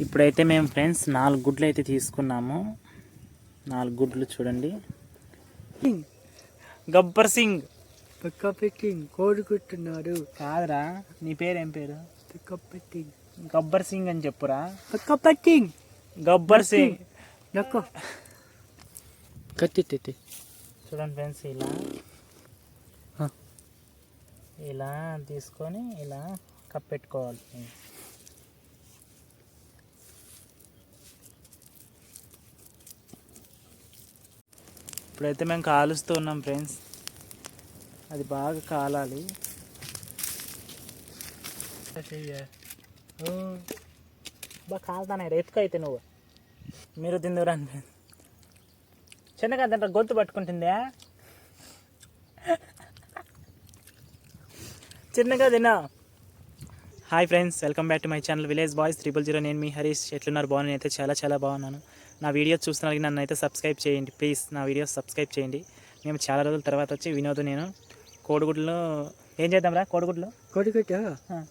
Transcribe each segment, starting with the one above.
ఇప్పుడైతే మేము ఫ్రెండ్స్ నాలుగు గుడ్లు అయితే తీసుకున్నాము. నాలుగు గుడ్లు చూడండి. గబ్బర్ సింగ్. పికప్ కింగ్ కోరుకుంటున్నాడు కాదురా నీ పేరు ఏం పేరు? పికప్ కింగ్ గబ్బర్ సింగ్ అని చెప్పురా. Pickup king Gabbar Singh. నక్కో. కత్తి తెత్తి. చూడండి ఫ్రెండ్స్ ఇలా. ఇలా తీసుకొని ఇలా కప్పెట్టుకోవాలి. ఇప్పుడైతే మేము కాలుస్తూ ఉన్నాం ఫ్రెండ్స్. అది బాగా కాలాలి. బాగా కాలుతానే రేపుక అయితే నువ్వు. మీరు తిందురండి చిన్నగా తింటా గొంతు పట్టుకుంటుందా? చిన్నగా తిన్నా hi friends welcome back to my channel village boys. Triple zero నేను మీ హరీష్. ఎట్లున్నారు? బాగున్నాను. అయితే చాలా చాలా బాగున్నాను. నా వీడియోస్ చూస్తున్నారు నన్ను అయితే సబ్స్క్రైబ్ చేయండి. ప్లీజ్ నా వీడియోస్ సబ్స్క్రైబ్ చేయండి. మేము చాలా రోజుల తర్వాత వచ్చి వినోద్ నేను. కోడిగుడ్లు ఏం చేద్దాంరా కోడిగుడ్లు? కొడుకుట ఆ,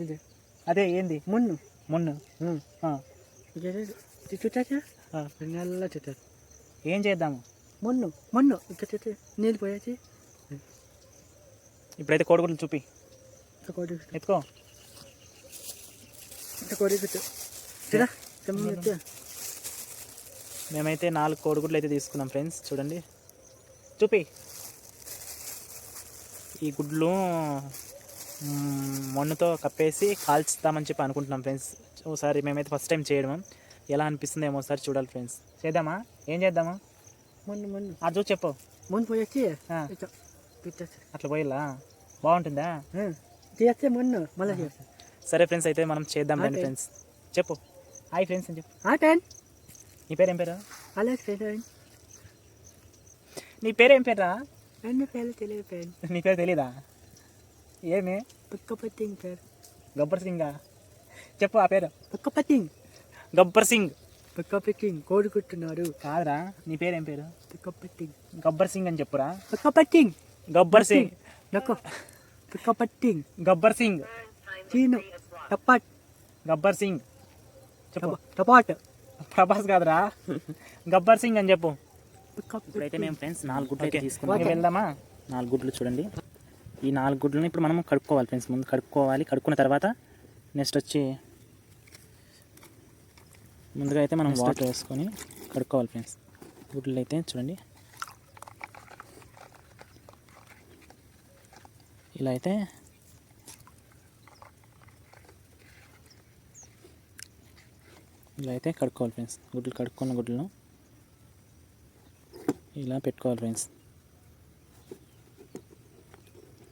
ఇది. అదే ఏంది? మున్ను. మున్ను. ఏం చేద్దాము? మున్ను మున్ను. నీళ్ళు పోయాచి. ఇప్పుడైతే కోడిగుడ్లు చూపి. కొడుకు చెమ్మ మేమైతే నాలుగు కోడిగుడ్లు అయితే తీసుకున్నాం ఫ్రెండ్స్ చూడండి. చూపి. ఈ గుడ్లు మొన్నతో కప్పేసి కాల్చుతామని చెప్పి అనుకుంటున్నాం ఫ్రెండ్స్. ఒకసారి మేమైతే ఫస్ట్ టైం చేయడం ఎలా అనిపిస్తుంది ఏమో ఒకసారి చూడాలి ఫ్రెండ్స్. చేద్దామా? ఏం చేద్దామా? మున్ను మున్ను. అది చూసి చెప్పు. మున్ను పోయాచి ఆ, పెట్టేసి అట్లా పోయిలా బాగుంటుందా? మున్ను మళ్ళీ సరే ఫ్రెండ్స్ అయితే మనం చేద్దాం రండి. ఫ్రెండ్స్. చెప్పు. హాయ్ ఫ్రెండ్స్ అని చెప్పు. ఆ టెన్. నీ పేరు ఏం పేరు అలాగే టెన్. నీ పేరు ఏం పేరా అన్ని పేర్లు తెలియదు పెన్ నీ పేరు తెలీదా? ఏమి? పిక్క పట్టింగ్ పేరు. గబ్బర్ సింగా. చెప్పు ఆ పేరు. పిక్క పట్టింగ్ గబ్బర్ సింగ్. పిక్క పట్టింగ్ కోరుకుంటున్నాడు కాదురా నీ పేరు ఏం పేరు? పిక్క పట్టింగ్ గబ్బర్ సింగ్ అని చెప్పురా. పిక్క పట్టింగ్ గబ్బర్ సింగ్. పట్టింగ్ గబ్బర్ సింగ్. చీను టపాట్ గబ్బర్ సింగ్. చెప్పు. టపాట్ ప్రభాస్ కాదురా. గబ్బర్ సింగ్ అని చెప్పు. ఇప్పుడైతే మేము ఫ్రెండ్స్ నాలుగు గుడ్లు. తీసుకున్నాం. Okay. వెళ్దామా? నాలుగు గుడ్లు చూడండి. ఈ నాలుగు గుడ్లను ఇప్పుడు మనం కడుక్కోవాలి ఫ్రెండ్స్. ముందు కడుక్కోవాలి. కడుక్కున్న తర్వాత నెక్స్ట్ వచ్చి ముందుగా అయితే మనం వాటర్ వేసుకొని కడుక్కోవాలి ఫ్రెండ్స్. గుడ్లు అయితే చూడండి. ఇలా అయితే ఇలా అయితే కడుక్కోవాలి ఫ్రెండ్స్. గుడ్లు కడుక్కున్న గుడ్లను ఇలా పెట్టుకోవాలి ఫ్రెండ్స్.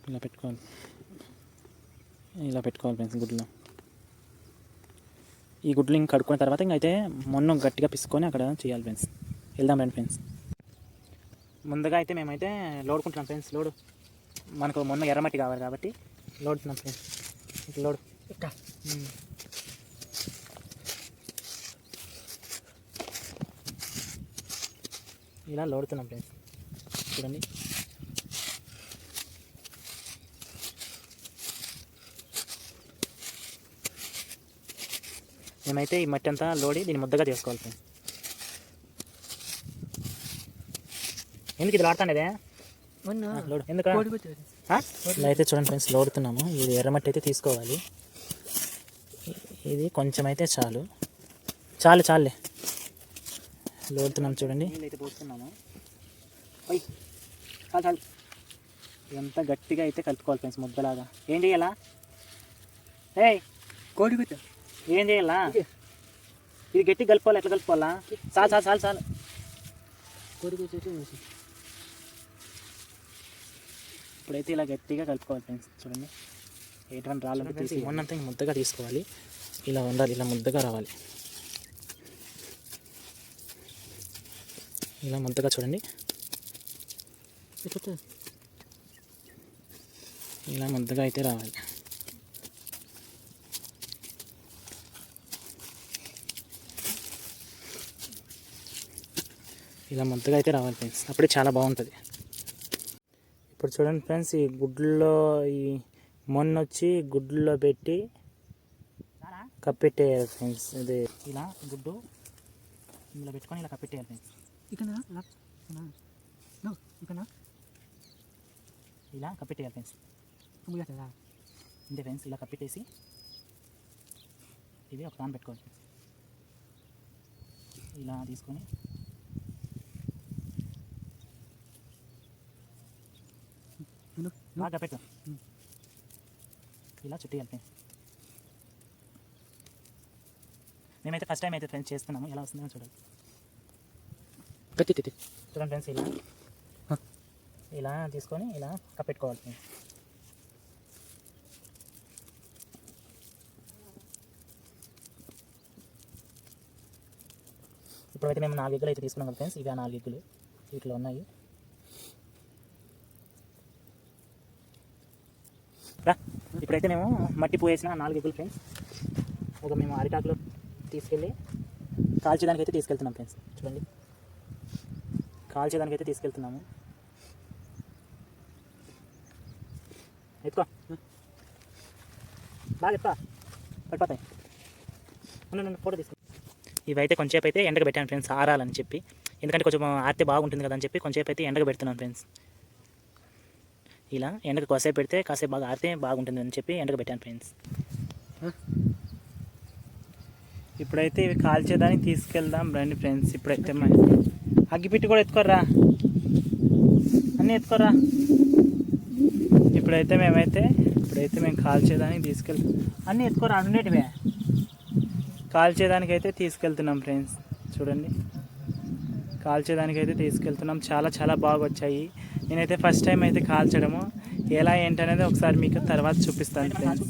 ఇలా పెట్టుకోవాలి. ఇలా పెట్టుకోవాలి ఫ్రెండ్స్ గుడ్లు. ఈ గుడ్లు ఇంక కడుక్కున్న తర్వాత ఇంకైతే మొన్న గట్టిగా పిసుకొని అక్కడ చేయాలి ఫ్రెండ్స్. వెళ్దాం రండి ఫ్రెండ్స్. ముందుగా అయితే మేమైతే లోడుకుంటున్నాం ఫ్రెండ్స్. లోడు. మనకు మొన్న ఎర్రమట్టి కావాలి కాబట్టి లోడుతున్నాం ఫ్రెండ్స్. లోడు. ఇలా లోడుతున్నాం ఫ్రెండ్స్. చూడండి. మేమైతే ఈ మట్టి అంతా లోడి దీన్ని ముద్దగా చేసుకోవాలి ఫ్రెండ్స్. ఎందుకు ఇది లాడుతానేదే? మొన్న లోడు. ఎందుకు? ఇలా అయితే చూడండి ఫ్రెండ్స్ లోడుతున్నాము. ఇది ఎర్రమట్టి అయితే తీసుకోవాలి. ఇది కొంచెం అయితే చాలు. చాలు చాలులే. లోడుతున్నాం చూడండి. అయితే పోస్తున్నాము. చాలు చాలు. ఇదంతా గట్టిగా అయితే కలుపుకోవాలి ఫ్రెండ్స్ ముద్దలాగా. ఏం చేయాలా? ఏయ్ కోరుకుంటా ఏం చేయాలా? ఇది గట్టి కలుపుకోవాలి? ఎట్లా కలుపుకోవాలా? చాలు చాలు చాలు చాలు. కోరుకుంటే ఇప్పుడైతే ఇలా గట్టిగా కలుపుకోవాలి ఫ్రెండ్స్ చూడండి. ఎటువంటి రాళ్ళు తీసి. ఉన్నంత ముద్దగా తీసుకోవాలి. ఇలా ఉండాలి ఇలా ముద్దగా రావాలి. ఇలా ముద్దగా చూడండి. ఇలా ముద్దగా అయితే రావాలి. ఇలా ముద్దగా అయితే రావాలి ఫ్రెండ్స్. అప్పుడే చాలా బాగుంటుంది. ఇప్పుడు చూడండి ఫ్రెండ్స్ ఈ గుడ్లలో ఈ మొన్న వచ్చి గుడ్లలో పెట్టి కప్పెట్టేయాలి ఫ్రెండ్స్. ఇది ఇలా గుడ్డు ఇందులో పెట్టుకొని ఇలా కప్పెట్టేయాలి ఫ్రెండ్స్. ఇక్కడ ఇలా కప్పెట్టేయాలి ఫ్రెండ్స్ చేస్తారా ఇంతే ఫ్రెండ్స్ ఇలా కప్పెట్టేసి ఇవి ఒక దాని పెట్టుకోవాలి. ఫ్రెండ్స్ ఇలా తీసుకొని బాగా పెట్టు ఇలా చుట్టేయాలి ఫ్రెండ్స్ మేమైతే ఫస్ట్ టైం అయితే ఫ్రెండ్స్ చేస్తున్నాము. ఎలా వస్తుందో చూడాలి. పెట్టి పెట్టి. చూడండి ఫ్రెండ్స్ ఇలా. ఇలా తీసుకొని ఇలా కప్పెట్టుకోవాలి ఫ్రెండ్స్. ఇప్పుడైతే మేము నాలుగు ఎగ్గులు అయితే తీసుకున్నాం కదా ఫ్రెండ్స్ ఇవి ఆ నాలుగు ఎగ్గులు. వీటిలో ఉన్నాయి. రా ఇప్పుడైతే మేము మట్టి పోయేసిన నాలుగు ఎగ్గులు ఫ్రెండ్స్. ఒక మేము అరిటాకులో తీసుకెళ్ళి కాల్చేదానికి అయితే తీసుకెళ్తున్నాం ఫ్రెండ్స్. చూడండి. కాల్చేదానికి అయితే తీసుకెళ్తున్నాము. ఎత్తుకో. బాగా ఎత్తా పడిపోతాయి. ఉండు, ఫోటో తీసుకో. ఇవైతే కొంచెంసేపు అయితే ఎండకు పెట్టాను ఫ్రెండ్స్ ఆరాలని చెప్పి. ఎందుకంటే కొంచెం ఆరితే బాగుంటుంది కదా అని చెప్పి కొంచెంసేపు అయితే ఎండకు పెడుతున్నాను ఫ్రెండ్స్. ఇలా ఎండకు కాసేపు పెడితే కాసేపు బాగా ఆరితే బాగుంటుంది అని చెప్పి ఎండకు పెట్టాను ఫ్రెండ్స్. ఇప్పుడైతే ఇవి కాల్చేదానికి తీసుకెళ్దాం రండి ఫ్రెండ్స్ ఇప్పుడైతే మ- అగ్గిపెట్టి కూడా ఎత్తుకోర్రా. అన్నీ ఎత్తుకోర్రా. ఇప్పుడైతే మేమైతే ఇప్పుడైతే మేము కాల్చేదానికి తీసుకెళ్తాం అన్నీ ఎత్తుకోరా ఉండేటివే కాల్చేదానికి అయితే తీసుకెళ్తున్నాం ఫ్రెండ్స్ చూడండి. కాల్చేదానికి అయితే తీసుకెళ్తున్నాం. చాలా చాలా బాగా వచ్చాయి నేనైతే ఫస్ట్ టైం అయితే కాల్చడము. ఎలా ఏంటనేది ఒకసారి మీకు తర్వాత చూపిస్తాను ఫ్రెండ్స్.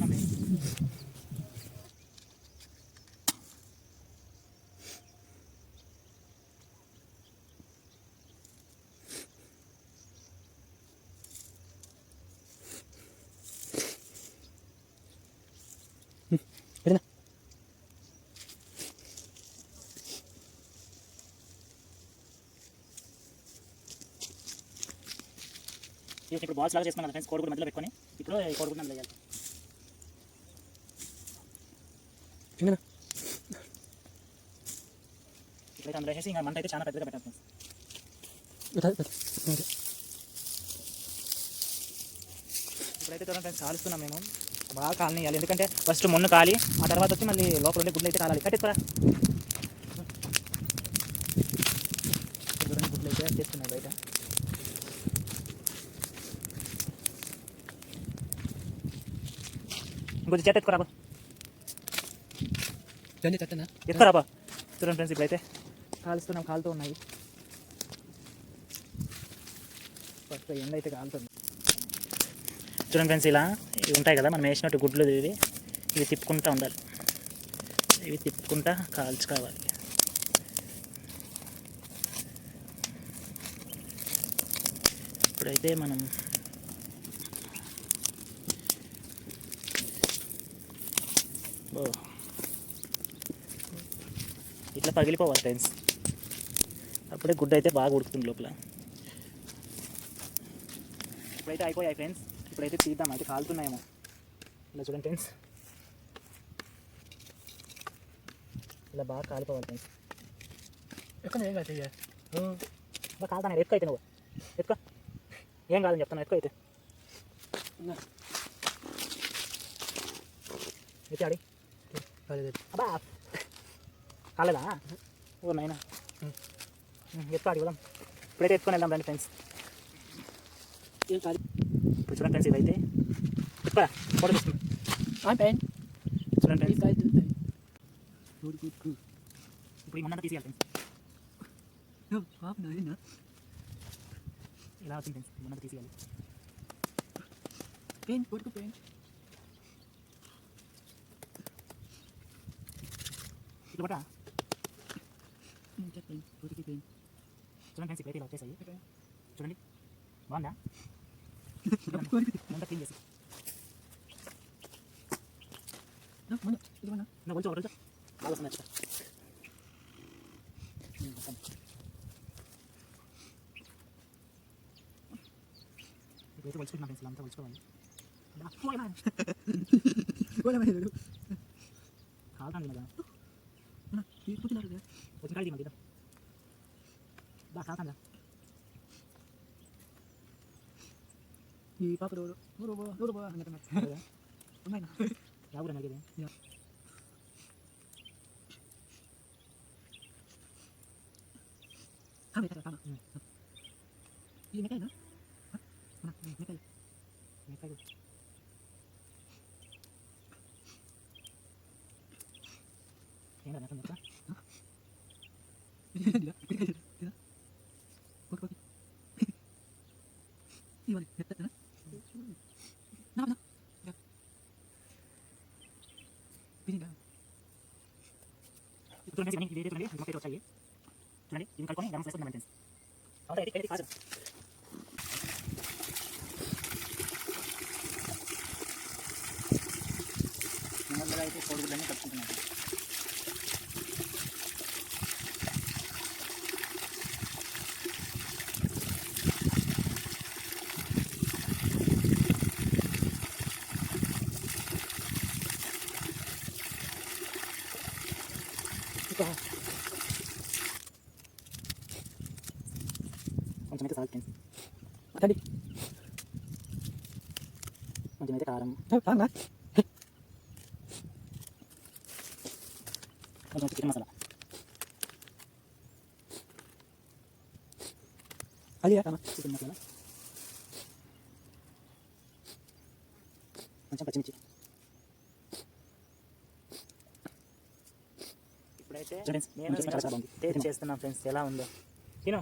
ఇది ఇప్పుడు బాల్స్ లాగా చేసుకున్నాను ఫ్రెండ్స్ కోడిగుడ్డు మధ్యలో పెట్టుకొని. ఇప్పుడు ఈ కోడిగుడ్డు అందులో వేయాలి. ఇప్పుడైతే అందులో వేసేసి ఇంకా మంట అయితే చాలా పెద్దగా పెట్టాలి ఫ్రెండ్స్ ఇప్పుడైతే చూడండి ఫ్రెండ్స్ కాలుస్తున్నాం మేము. బాగా కాలనియాలి. ఎందుకంటే ఫస్ట్ మొన్న కాలి ఆ తర్వాత వచ్చి మళ్ళీ లోపల ఉండే గుడ్లు అయితే కాలాలి. కట్టేసుకోరా చూడండి గుడ్లు అయితే చేస్తున్నాయి బయట ఇంకొంచెం చెట్టు ఎత్తుకోరా బా. జల్దీ తట్టనా ఎత్తుకోరా బా చూడండి ఫ్రెండ్స్ ఇప్పుడైతే కాలుస్తున్నాం కాలుతూ ఉన్నాయి. ఫస్ట్ ఎండ అయితే కాలుతుంది. చూడండి ఫ్రెండ్స్ ఇలా ఇవి ఉంటాయి కదా మనం వేసినట్టు గుడ్లు ఇవి ఇవి తిప్పుకుంటూ ఉండాలి. ఇవి తిప్పుకుంటా కాల్చుకోవాలి. ఇప్పుడైతే మనం ఇట్లా పగిలిపోవాలి ఫ్రెండ్స్ అప్పుడే గుడ్డ అయితే బాగా ఉడుకుతుంది లోపల. ఇప్పుడైతే అయిపోయాయి ఫ్రెండ్స్ ఇప్పుడైతే తీద్దాం అయితే కాలుతున్నాయేమో. ఇలా చూడండి ఫ్రెండ్స్ ఇలా బాగా కాలిపోవాలి ఫ్రెండ్స్ ఎక్కడ ఏం కాదు బాగా కాలుతాను ఎక్కువ అయితే నువ్వు. ఎక్కువ ఏం కాదని చెప్తాను ఎక్కువ అయితే కాలేదు అబ్బా! కాలేదా? ఓ నాయనా. ఎత్తుకో ఆడి వెళ్దాం. ఇప్పుడైతే ఎత్తుకొని వెళ్దాం రండి ఫ్రెండ్స్ ఏం కాదు. ఇప్పుడు చూడండి ఫ్రెండ్స్ ఇదైతే. ఎత్తుకోరా ఫోటో తీసుకున్నాం చూడండి ఫ్రెండ్స్ ఇప్పుడు ఈ మన్నంతా తీసేయాలి ఫ్రెండ్స్ నో పాప నో ఏనా ఇలా వచ్చింది ఫ్రెండ్స్ ఈ మన్నంతా తీసేయాలి పెన్ కొడుకు పెన్ ఇట్లా పట్టా పెన్ కొడుకు పెన్ చూడండి ఫ్రెండ్స్ ఇప్పుడైతే ఇలా వచ్చేసాయి. చూడండి. బాగుందా? మనంతా క్లీన్ చేసి. కొంచెం ఒకటి బాగా వస్తుంది ఇప్పుడైతే కొలుచుకుంటున్నాం ఫ్రెండ్స్ అంతా మన కాలుతాను కదా. అన్న తీసుకుంటున్నారు కదా వచ్చిన కాడికి మధ్య బా కాలుతాను ఈ పాప ఎవరు ఎవరు బా ఎవరు బా అన్నట్టు ఉన్నాయి ఎవరు అడిగేది కామే కామే కామే ఈ మెకాయనా అన్న మెకాయ మెత్తగా. ఏం కదా మెత్త ఇలా ఇలా ఇలా ఓకే ఓకే ఇవ్వాలి మెత్తనా నా నా తినిగా ఇప్పుడు ఫ్రెండ్స్ ఇవన్నీ వేరే చూడండి మా పేరు వచ్చాయి చూడండి ఇవి కలుపుకొని గరం వేసుకుందాం ఫ్రెండ్స్ అవునా అయితే ఇది కాదు అయితే కోడిగుడ్లన్నీ కలుపుకుంటున్నాను కొంచెం అయితే సాల్ట్ ఫ్రెండ్స్ అతండి కొంచెం అయితే కారం కానా కొంచెం చికెన్ మసాలా. అది కానా చికెన్ మసాలా. కొంచెం పచ్చిమిర్చి. ఇప్పుడైతే ఫ్రెండ్స్, నేను చేస్తున్నాను ఫ్రెండ్స్ ఎలా ఉందో. తిను.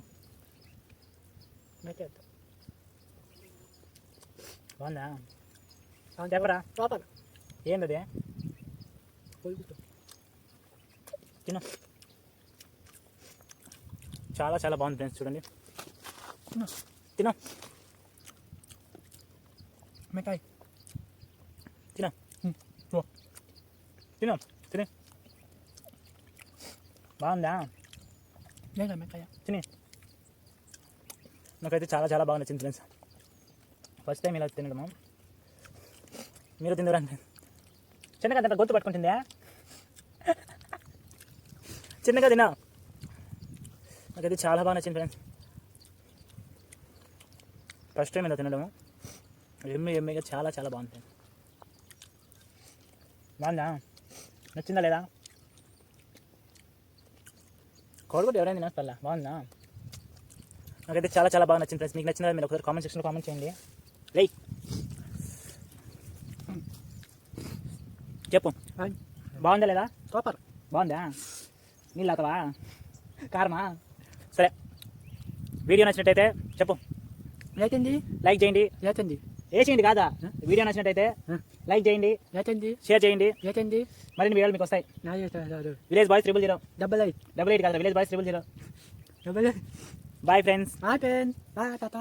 మెకాయ బాగుందా చెప్పరా పాప ఏందది పోయి తిను చాలా చాలా బాగుంది ఫ్రెండ్స్ చూడండి తిను. తిను మెకాయ తిను. తిను తిని బాగుందా లేదా మెకాయ తిని నాకైతే చాలా చాలా బాగా నచ్చింది ఫ్రెండ్స్. ఫస్ట్ టైం ఇలా తినడము. మీరు తిందరండి చిన్నగా తింటా గొంతు పట్టుకుంటుందా? చిన్నగా తిన్నా నాకైతే చాలా బాగా నచ్చింది ఫ్రెండ్స్. ఫస్ట్ టైం ఇలా తినడము. ఎమ్మె ఎమ్మెగా చాలా చాలా బాగుంది బాగుందా? నచ్చిందా లేదా? కోడిగుడ్డు ఎవరైనా తినేస్తా బాగుందా? నాకైతే చాలా చాలా బాగా నచ్చింది ఫ్రెండ్స్. మీకు నచ్చిందా మీరు ఒకసారి కామెంట్ సెక్షన్లో కామెంట్ చేయండి. లైక్ చెప్పు. బాగుందా లేదా? సూపర్. బాగుందా? నీళ్ళు అవుతావా కారమా? సరే. వీడియో నచ్చినట్టయితే చెప్పు. ఏతండి లైక్ చేయండి. ఏతండి ఏ చేయండి కాదా? వీడియో నచ్చినట్టయితే లైక్ చేయండి. ఏతండి షేర్ చేయండి. ఏతండి మరిన్ని వీడియోలు మీకు వస్తాయి. Village boys triple zero. Double eight. Double eight కాదు village boys triple zero. Double eight. Boy friends మా పెన్ మా తాత